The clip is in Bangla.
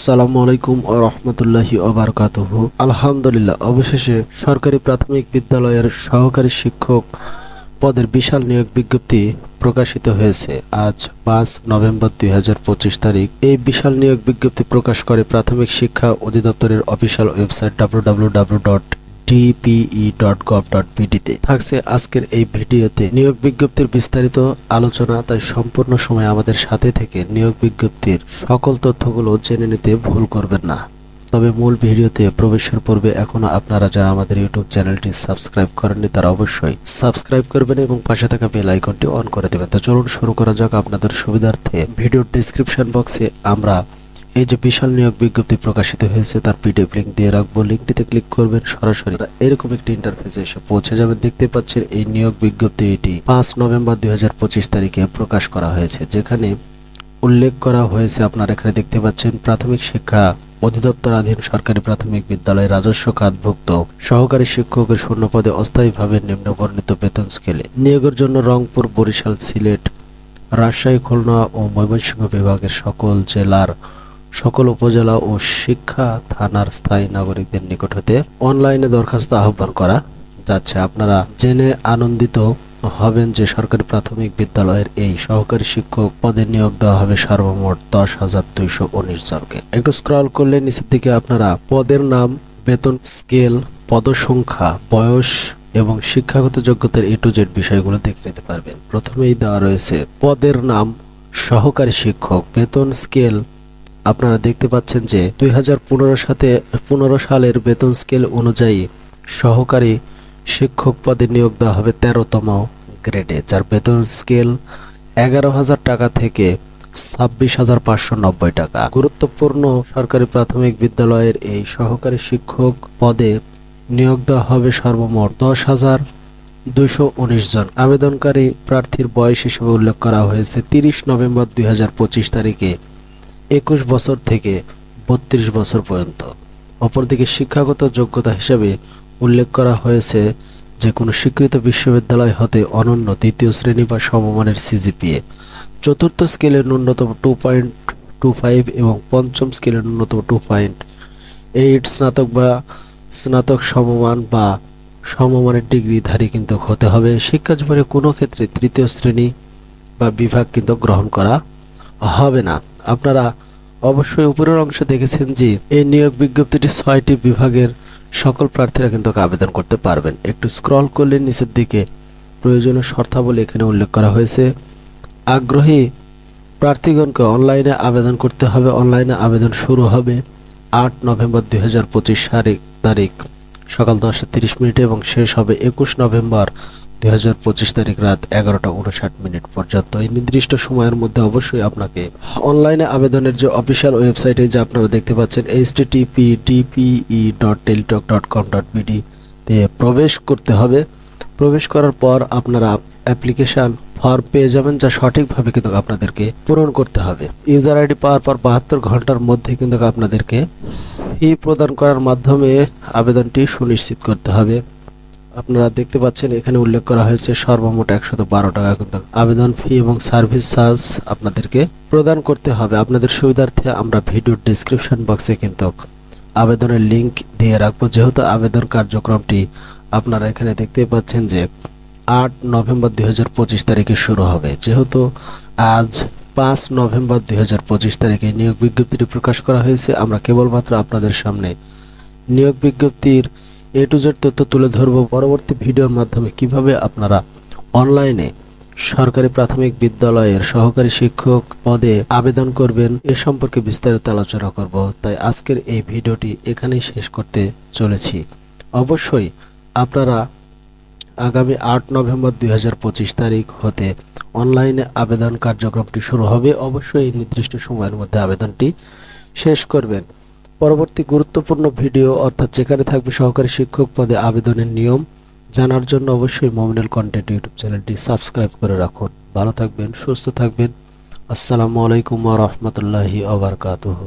আসসালামু আলাইকুম ও রহমতুল্লাহি আলহামদুলিল্লাহ, অবশেষে সরকারি প্রাথমিক বিদ্যালয়ের সহকারী শিক্ষক পদের বিশাল নিয়োগ বিজ্ঞপ্তি প্রকাশিত হয়েছে। আজ পাঁচ নভেম্বর দুই হাজার পঁচিশ তারিখ। এই বিশাল নিয়োগ বিজ্ঞপ্তি প্রকাশ করে প্রাথমিক শিক্ষা অধিদপ্তরের official website W dot DPE dot gov dot বিডিতে থাকছে আজকের এই ভিডিওতে নিয়োগ বিজ্ঞপ্তির বিস্তারিত আলোচনা, তাই সম্পূর্ণ সময় আমাদের সাথে থেকে নিয়োগ বিজ্ঞপ্তির সকল তথ্যগুলো জেনে নিতে ভুল করবেন না। তবে মূল ভিডিওতে প্রবেশের পূর্বে এখনও আপনারা যারা আমাদের ইউটিউব চ্যানেলটি সাবস্ক্রাইব করেননি, তারা অবশ্যই সাবস্ক্রাইব করবেন এবং পাশে থাকা বেল আইকনটি অন করে দেবেন। তো চলুন শুরু করা যাক আপনাদের সুবিধার্থে। ভিডিওর ডিসক্রিপশন বক্সে আমরা এই যে বিশাল নিয়োগ বিজ্ঞপ্তি প্রকাশিত হয়েছে, তার পিডিএফ লিঙ্ক দিয়ে রাখব। লিঙ্কটিতে ক্লিক করবেন, সরাসরি এরকম একটি ইন্টারফেসে এসে পৌঁছে যাবেন দেখতে পাচ্ছেন, এই নিয়োগ বিজ্ঞপ্তিটি পাঁচ নভেম্বর দুই তারিখে প্রকাশ করা হয়েছে, যেখানে উল্লেখ করা হয়েছে, আপনারা এখানে দেখতে পাচ্ছেন, প্রাথমিক শিক্ষা অধিদপ্তরাধীন সরকারি প্রাথমিক বিদ্যালয় রাজস্ব খাতভুক্ত সহকারী শিক্ষকের শূন্য পদে অস্থায়ীভাবে নিম্নবর্ণিত বেতন স্কেলে। নিয়োগের জন্য রংপুর, বরিশাল, সিলেট, রাজশাহী, খুলনা ও ময়মনসিংহ বিভাগের সকল জেলার সকল উপজেলা ও শিক্ষা থানার স্থায়ী নাগরিকদের নিকট হতে অনলাইনে দরখাস্ত আহ্বান করা যাচ্ছে। আপনারা জেনে আনন্দিত হবেন যে সরকারি প্রাথমিক বিদ্যালয়ের এই সহকারী শিক্ষক পদে নিয়োগ দেওয়া হবে সর্বমোট দশ হাজার দুইশো উনিশ জনকে। একটু স্ক্রল করলে নিচের দিকে আপনারা পদের নাম, বেতন স্কেল পদসংখ্যা, বয়স এবং শিক্ষাগত যোগ্যতার এ টু জেড বিষয়গুলো দেখে নিতে পারবেন। প্রথমেই দেওয়া রয়েছে পদের নাম, সহকারী শিক্ষক, বেতন স্কেল আপনারা দেখতে পাচ্ছেন যে দুই হাজার সাথে পনেরো সালের বেতন স্কেল অনুযায়ী সহকারী শিক্ষক পদে নিয়োগ দেওয়া হবে তেরোতম গ্রেডে, যার বেতন স্কেল এগারো হাজার টাকা থেকে ছাব্বিশ হাজার পাঁচশো নব্বই টাকা। গুরুত্বপূর্ণ সরকারি প্রাথমিক বিদ্যালয়ের এই সহকারী শিক্ষক পদে নিয়োগ দেওয়া হবে সর্বমোট দশ হাজার দুইশো উনিশ জন। আবেদনকারী প্রার্থীর বয়স হিসেবে উল্লেখ করা হয়েছে তিরিশ নভেম্বর দুই হাজার পঁচিশ তারিখে। একুশ বছর থেকে বত্রিশ বছর পর্যন্ত। অপরদিকে শিক্ষাগত যোগ্যতা হিসেবে উল্লেখ করা হয়েছে যে, কোনো স্বীকৃত বিশ্ববিদ্যালয় হতে অনন্য দ্বিতীয় শ্রেণি বা সমমানের সিজিপিএ চতুর্থ স্কেলের ন্যূনতম টু পয়েন্ট টু ফাইভ এবং পঞ্চম স্কেলের ন্যূনতম টু পয়েন্ট এইট স্নাতক বা স্নাতক সমমান বা সমমানের ডিগ্রিধারী কিন্তু হতে হবে। শিক্ষা জীবনে কোনো ক্ষেত্রে তৃতীয় শ্রেণি বা বিভাগ কিন্তু গ্রহণ করা হবে না। আপনারা অবশ্যই উপরের অংশে দেখেছেন যে এই নিয়োগ বিজ্ঞপ্তিটি ছয়টি বিভাগের সকল প্রার্থীরা কিন্তু আবেদন করতে পারবেন। একটু স্ক্রল করলে নিচের দিকে প্রয়োজনীয় শর্তাবলী এখানে উল্লেখ করা হয়েছে। আগ্রহী প্রার্থীগণকে অনলাইনে আবেদন করতে হবে। অনলাইনে আবেদন শুরু হবে আট নভেম্বর দুই হাজার পঁচিশ তারিখ। সকাল দশটা তিরিশ মিনিটে এবং শেষ হবে একুশ নভেম্বর দুই হাজার পঁচিশ তারিখ রাত এগারোটা উনষাট মিনিট পর্যন্ত। এই নির্দিষ্ট সময়ের মধ্যে অবশ্যই আপনাকে অনলাইনে আবেদনের যে অফিসিয়াল ওয়েবসাইটে যে আপনারা দেখতে পাচ্ছেন http DPE dot Teletalk dot com dot BD তে প্রবেশ করতে হবে। প্রবেশ করার পর আপনারা অ্যাপ্লিকেশন ফর্ম পেয়ে যাবেন, যা সঠিকভাবে কিন্তু আপনাদেরকে পূরণ করতে হবে। ইউজার আইডি পাওয়ার পর বাহাত্তর ঘণ্টার মধ্যে কিন্তু আপনাদেরকে ফি প্রদান করার মাধ্যমে আবেদনটি সুনিশ্চিত করতে হবে। আপনারা দেখতে পাচ্ছেন, এখানে উল্লেখ করা হয়েছে সর্বমোট একশত বারো টাকা কিন্তু আবেদন ফি এবং সার্ভিস চার্জ আপনাদেরকে প্রদান করতে হবে। আপনাদের সুবিধার্থে আমরা ভিডিওর ডিসক্রিপশন বক্সে কিন্তু আবেদনের লিংক দিয়ে রাখব। যেহেতু আবেদন কার্যক্রমটি আপনারা এখানে দেখতে পাচ্ছেন যে আট নভেম্বর দুই হাজার পঁচিশ তারিখে শুরু হবে। যেহেতু আজ পাঁচ নভেম্বর দুই হাজার পঁচিশ তারিখে নিয়োগ বিজ্ঞপ্তিটি প্রকাশ করা হয়েছে, আমরা কেবলমাত্র আপনাদের সামনে নিয়োগ বিজ্ঞপ্তির এ টু জেড তথ্য তুলে ধরব পরবর্তী ভিডিওর মাধ্যমে। কীভাবে আপনারা অনলাইনে সরকারি প্রাথমিক বিদ্যালয়ের সহকারী শিক্ষক পদে আবেদন করবেন, এ সম্পর্কে বিস্তারিত আলোচনা করব। তাই আজকের এই ভিডিওটি এখানেই শেষ করতে চলেছি। অবশ্যই আপনারা আগামী আট নভেম্বর দুই হাজার পঁচিশ তারিখ হতে অনলাইনে আবেদন কার্যক্রমটি শুরু হবে। অবশ্যই নির্দিষ্ট সময়ের মধ্যে আবেদনটি শেষ করবেন। পরবর্তী গুরুত্বপূর্ণ ভিডিও অর্থাৎ যেখানে থাকবে সহকারী শিক্ষক পদে আবেদনের নিয়ম জানার জন্য অবশ্যই মমিনাল কন্টেন্ট ইউটিউব চ্যানেলটি সাবস্ক্রাইব করে রাখুন। ভালো থাকবেন, সুস্থ থাকবেন। আসসালামু আলাইকুম রহমতুল্লাহি আবরকাতুহ